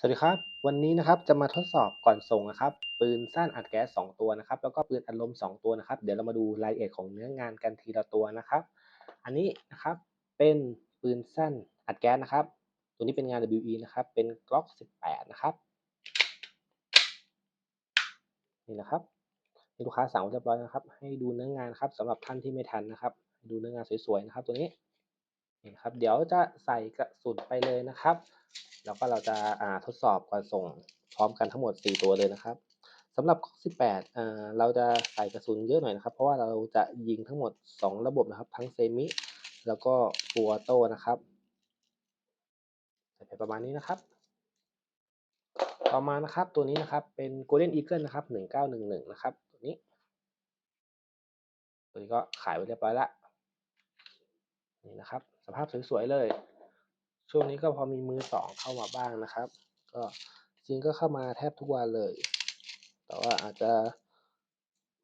สวัสดีครับ วันนี้นะครับจะมาทดสอบก่อนส่งนะครับ ปืนสั้นอัดแก๊ส2ตัวนะครับ แล้วก็ปืนอัดลม 2 ตัวนะครับ เดี๋ยวเรามาดูรายละเอียดของเนื้องานกันทีละตัวนะครับ อันนี้นะครับเป็นปืนสั้นอัดแก๊สนะครับ ตัวนี้เป็นงาน WE นะครับ เป็น Glock 18 นะครับ นี่นะครับมีลูกค้าสั่งเรียบร้อยนะครับ ให้ดูเนื้องานครับสำหรับท่านที่ไม่ทันนะครับ ดูเนื้องานสวยๆนะครับ ตัวนี้ นี่ครับเดี๋ยวจะใส่กระสุนไปเลยนะครับ แล้วก็เราจะอ่าทดสอบก่อนส่งพร้อมกันทั้งหมด 4 ตัวเลยนะครับสำหรับ18อ่าเราจะใส่กระสุนเยอะหน่อยนะครับ เพราะว่าเราจะยิงทั้งหมด 2 ระบบนะครับ ทั้งเซมิแล้วก็ฟูออโต้นะครับใส่ไปประมาณนี้นะครับ ต่อมานะครับตัวนี้นะครับเป็น Golden Eagle นะครับ 1911 นะครับตัวนี้ ตัวนี้ก็ขายไว้เรียบร้อยละ นี่นะครับ สภาพสวยๆเลย ช่วงนี้ก็พอมีมือสองเข้ามาบ้างนะครับ ก็จริงก็เข้ามาแทบทุกวันเลย แต่ว่าอาจจะ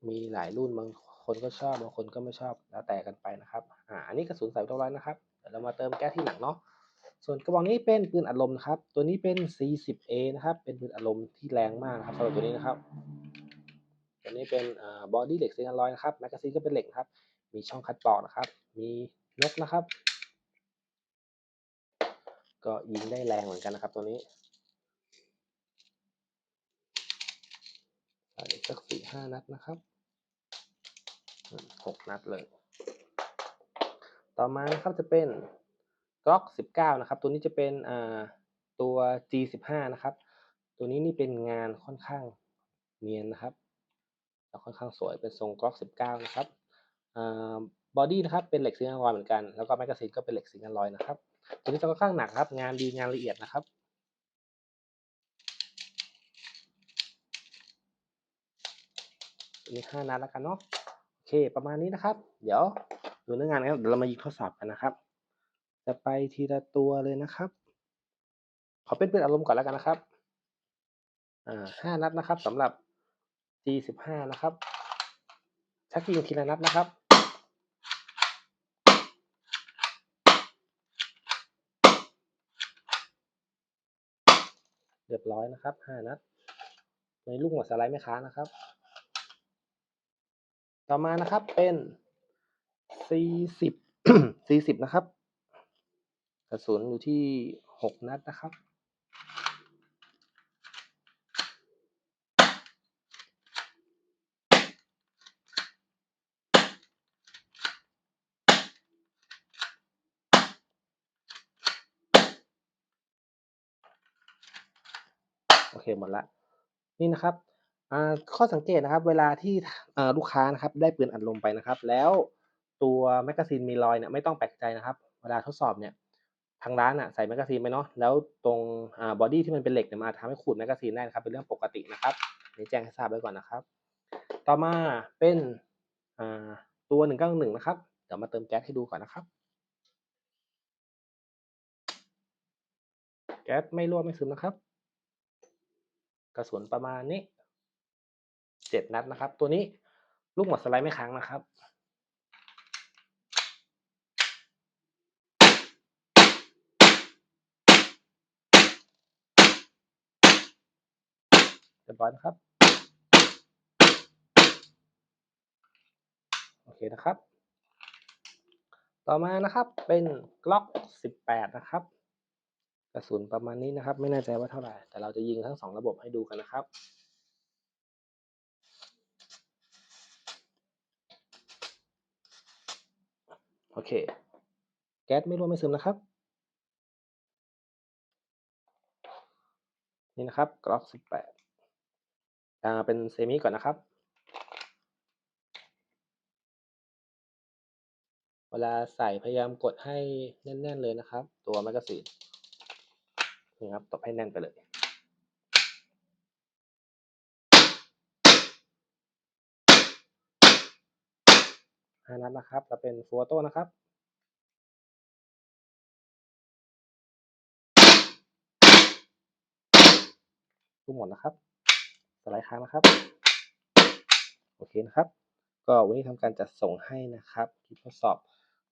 มีหลายรุ่นบางคนก็ชอบบางคนก็ไม่ชอบแล้วแต่กันไปนะครับอ่าอันนี้กระสุนใส่เรียบร้อยนะครับเดี๋ยวเรามาเติมแก๊สที่หลังเนาะส่วนกระบอกนี้เป็นปืนอัดลมนะครับ ตัวนี้เป็น C10A นะครับ เป็นปืนอัดลมที่แรงมากนะครับสำหรับตัวนี้นะครับ ตัวนี้เป็นอ่าบอดี้เหล็กเซนร้อยนะครับ แมกกาซีนก็เป็นเหล็กครับ มีช่องคัดปอกนะครับ มี นกนะครับ ก็ยิงได้แรงเหมือนกันนะครับตัวนี้ใส่สักสี่ห้านัดนะครับหกนัดเลย ต่อมานะครับจะเป็น Glock 19นะครับ ตัวนี้จะเป็นอ่าตัว G15 นะครับ ตัวนี้นี่เป็นงานค่อนข้างเนียนนะครับแล้วค่อนข้างสวยเป็นทรง Glock 19นะครับอ่า บอดี้นะครับเป็นเหล็กซิงค์ลอยเหมือนกัน แล้วก็แมกกาซีนก็เป็นเหล็กซิงค์ลอยนะครับตัวนี้จะค่อนข้างหนักครับ งานดีงานละเอียดนะครับ มีห้านัดแล้วกันเนาะโอเคประมาณนี้นะครับ เดี๋ยวดูเนื้องานนะครับเดี๋ยวเรามายิงทดสอบกันนะครับ จะไปทีละตัวเลยนะครับ ขอเป็นเปืนอารมณ์ก่อนแล้วกันนะครับอ่าห้านัดนะครับสำหรับ G15 นะครับชักยิงทีละนัดนะครับ เรียบร้อยนะครับห้านัด ในลูกหัวสไลด์ไม่ค้านะครับ ต่อมานะครับเป็นสี่สิบสี่สิบนะครับ กระสุนอยู่ที่หกนัดนะครับ เคหมดละนี่นะครับข้อสังเกตนะครับ เวลาที่ลูกค้านะครับได้ปืนอัดลมไปนะครับ แล้วตัวแมกกาซีนมีรอยเนี่ยไม่ต้องแปลกใจนะครับ เวลาทดสอบเนี่ยทางร้านอะใส่แมกกาซีนไปเนาะแล้วตรงอบอดี้ที่มันเป็นเหล็กเนี่ยมาทำให้ขูดแมกกาซีนได้นะครับ เป็นเรื่องปกตินะครับนี่แจ้งให้ทราบไว้ก่อนนะครับ ต่อมาเป็นตัวหนึ่งเก้าหนึ่งนะครับเดี๋ยวมาเติมแก๊สให้ดูก่อนนะครับ แก๊สไม่รั่วไม่ซึมนะครับ กระสุนประมาณนี้เจ็ดนัดนะครับ ตัวนี้ลูกหมดสไลด์ไม่ค้างนะครับ เรียบร้อยนะครับ โอเคนะครับ ต่อมานะครับเป็น Glock 18 นะครับ กระสุนประมาณนี้นะครับ ไม่แน่ใจว่าเท่าไหร่ แต่เราจะยิงทั้งสองระบบให้ดูกันนะครับโอเค แก๊สไม่รั่วไม่ซึมนะครับ นี่นะครับ Glock 18อ่าเป็นเซมิก่อนนะครับ เวลาใส่พยายามกดให้แน่น ๆ เลยนะครับ ตัวแมกกาซีน นี่ครับตบให้แน่นไปเลยห้านัดนะครับแล้วเป็นฟูออโต้นะครับทุกหมดนะครับสไลด์ค้างนะครับ โอเคนะครับ ก็วันนี้ทำการจัดส่งให้นะครับคลิปทดสอบ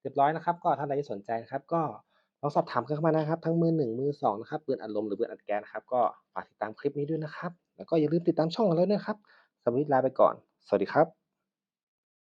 เรียบร้อยนะครับ ก็ท่านใดที่สนใจนะครับ ก็ ลองสอบถามกันเข้ามานะครับ ทั้งมือหนึ่งมือสองนะครับปืนอัดลมหรือปืนอัดแก๊สนะครับ ก็ฝากติดตามคลิปนี้ด้วยนะครับ แล้วก็อย่าลืมติดตามช่องของเราด้วยนะครับสำหรับวันนี้ลาไปก่อน สวัสดีครับ